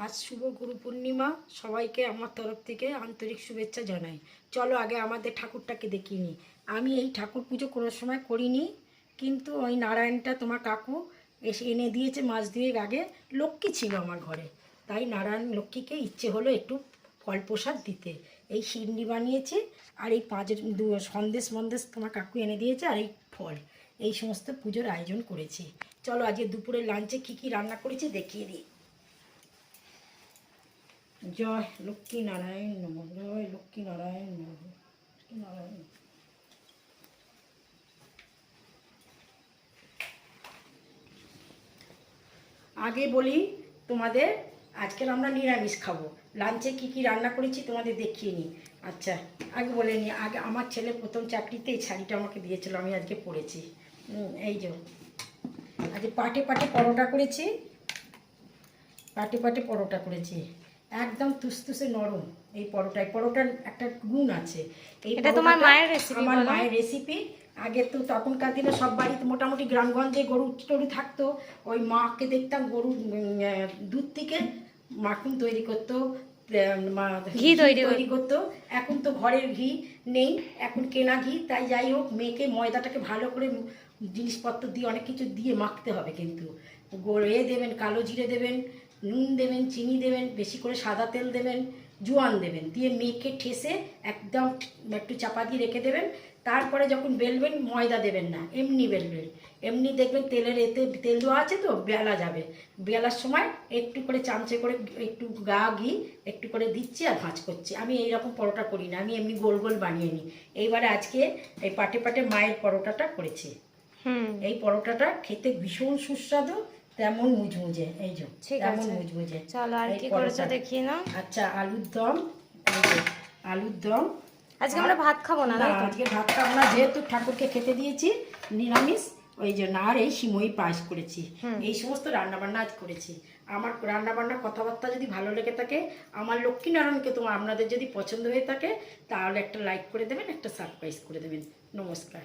আজ শুভ গুরু পূর্ণিমা। সবাইকে আমার তরফ থেকে আন্তরিক শুভেচ্ছা জানাই। চলো আগে আমাদের ঠাকুরটাকে দেখিয়ে নিই। আমি এই ঠাকুর পুজো কোনো সময় করিনি, কিন্তু ওই নারায়ণটা তোমার কাকু এসে এনে দিয়েছে মাস দুয়েক আগে। লক্ষ্মী ছিল আমার ঘরে। তাই নারায়ণ লক্ষ্মীকে ইচ্ছে হলো একটু ফল প্রসাদ দিতে। এই সিন্ডি বানিয়েছে, আর এই পাঁচের দু- সন্দেশ মন্দেশ তোমার কাকু এনে দিয়েছে, আর এই ফল। এই সমস্ত পুজোর আয়োজন করেছি। চলো আজকে দুপুরে লাঞ্চে কী কী রান্না করেছি দেখিয়ে দিই। জয় লক্ষ্মী নারায়ণ নম, জয় লক্ষ্মী নারায়ণ নম, লক্ষ্মী নারায়ণ আগে বলি তোমাদের, আজকের আমরা নিরামিষ খাব। লাঞ্চে কি কি রান্না করেছি তোমাদের দেখিয়ে নিই। আচ্ছা আগে বলে নিই, আগে আমার ছেলে প্রথম চাকরিতে এই শাড়িটা আমাকে দিয়েছিল, আমি আজকে পরেছি। এই যে। আজকে পাটে পাটে পরোটা করেছি। পাটে পাটে পরোটা করেছি। একদম তুসতুসে নরম এই পরোটায়। পরোটার একটা গুণ আছে। এটা তোমার মায়ের recipe আমার মায়ের রেসিপি আগে তো তখনকার দিনে সব বাড়িতে মোটামুটি গ্রামগঞ্জে গরু টরু থাকতো। ওই মাকে দেখতাম গরু দুধ থেকে মাখন তৈরি করতো ঘি তৈরি তৈরি করতো। এখন তো ঘরের ঘি নেই এখন কেনা ঘি তাই যাই হোক মেয়েকে ময়দাটাকে ভালো করে জিনিসপত্র দিয়ে অনেক কিছু দিয়ে মাখতে হবে কিন্তু। গড়ে দেবেন কালো জিরে দেবেন নুন দেবেন চিনি দেবেন বেশি করে সাদা তেল দেবেন জোয়ান দেবেন। দিয়ে মেখে ঠেসে একদম একটু চাপা দিয়ে রেখে দেবেন। তারপরে যখন বেলবেন ময়দা দেবেন না এমনি বেলবেন। এমনি দেখবেন তেলের এতে তেল দেওয়া আছে তো বেলা যাবে। বেলার সময় একটু করে চামচে করে একটু গা ঘি একটু করে দিচ্ছি আর ভাঁজ করছি। আমি এই রকম পরোটা করি না আমি এমনি গোল গোল বানিয়ে নিই। এইবারে আজকে এই পাটে পাটে মায়ের পরোটাটা করেছি। হুম। এই পরোটাটা খেতে ভীষণ সুস্বাদু তেমন মুজমুজে এই যে ঠিক তেমন। মুজমুজে। চলো আর কি করেছ। দেখিয়ে নাও আচ্ছা আলুর দম এই যে, আলুর দম। আজকে আমরা ভাত খাব না? আজকে ভাত খাব না যেহেতু ঠাকুরকে খেতে দিয়েছি নিরামিষ ওই জন্য আর এই সিমই পায়েস করেছি। এই সমস্ত রান্নাবান্না আজ করেছি। আমার রান্নাবান্না কথাবার্তা যদি ভালো লেগে থাকে আমার লক্ষ্মীনারায়ণকে তোমার আপনাদের যদি পছন্দ হয়ে থাকে তাহলে একটা লাইক করে দেবেন একটা সারপ্রাইজ করে দেবেন। নমস্কার।